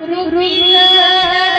Rubina.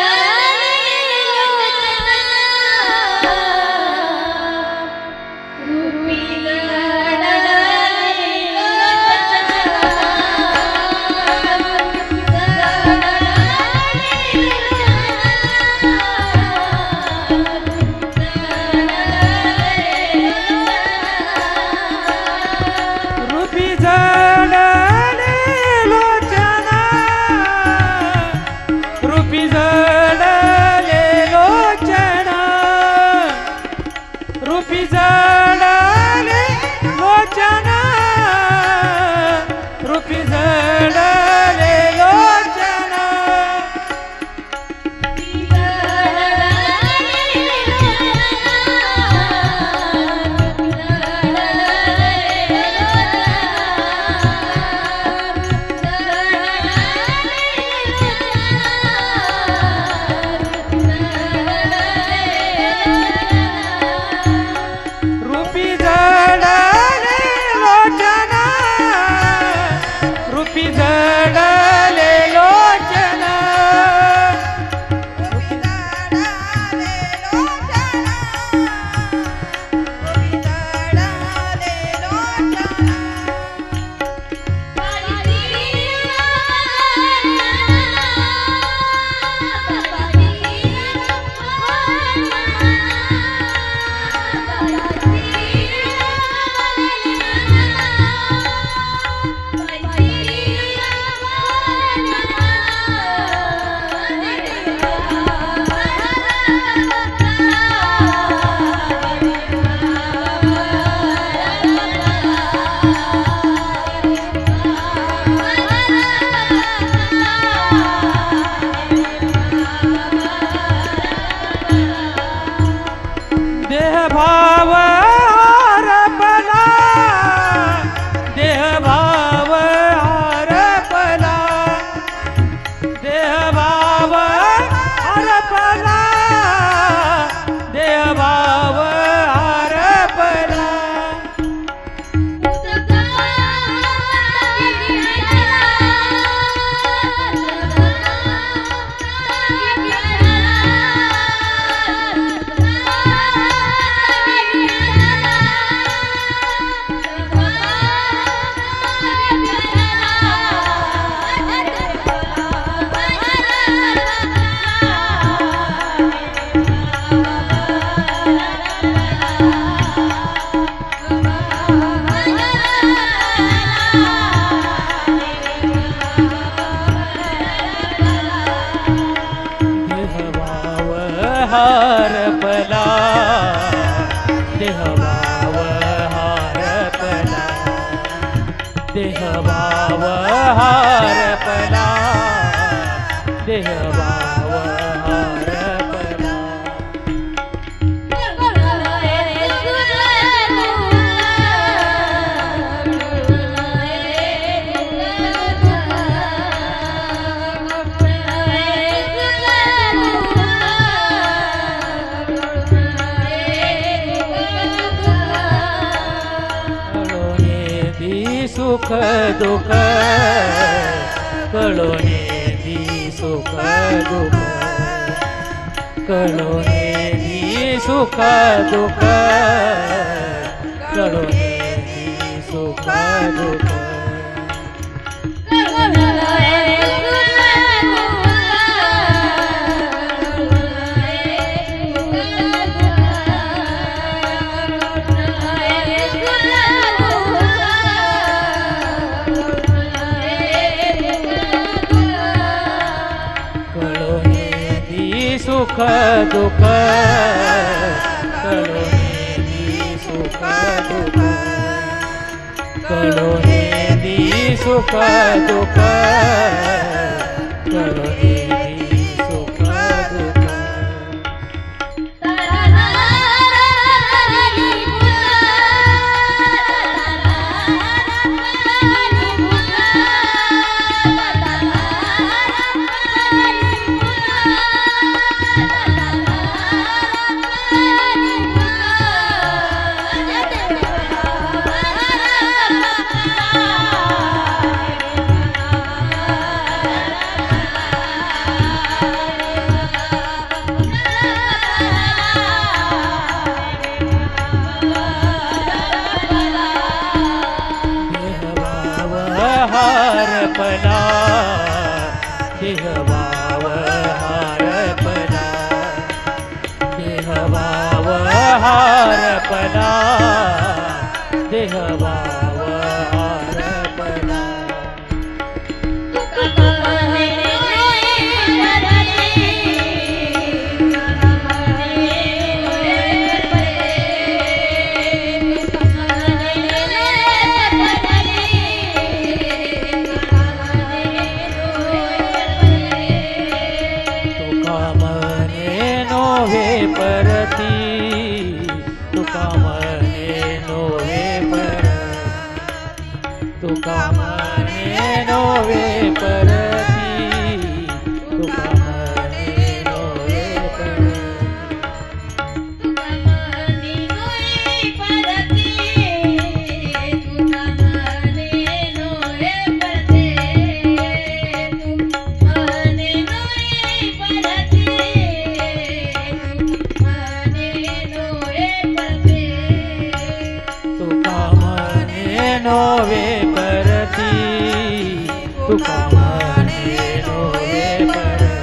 हार पला देहवाव हार पला देहवाव हार पला देहवा सुख दुःख कळोने दी सुख दुःख कळोने दी सुख दुःख कळोने दी सुख दुःख सुख दुःख कलो सुख दुःख कलो सुख दुःख कलो हार पदा देहवा નો વે પરતી તુકા મને નો વે પરતી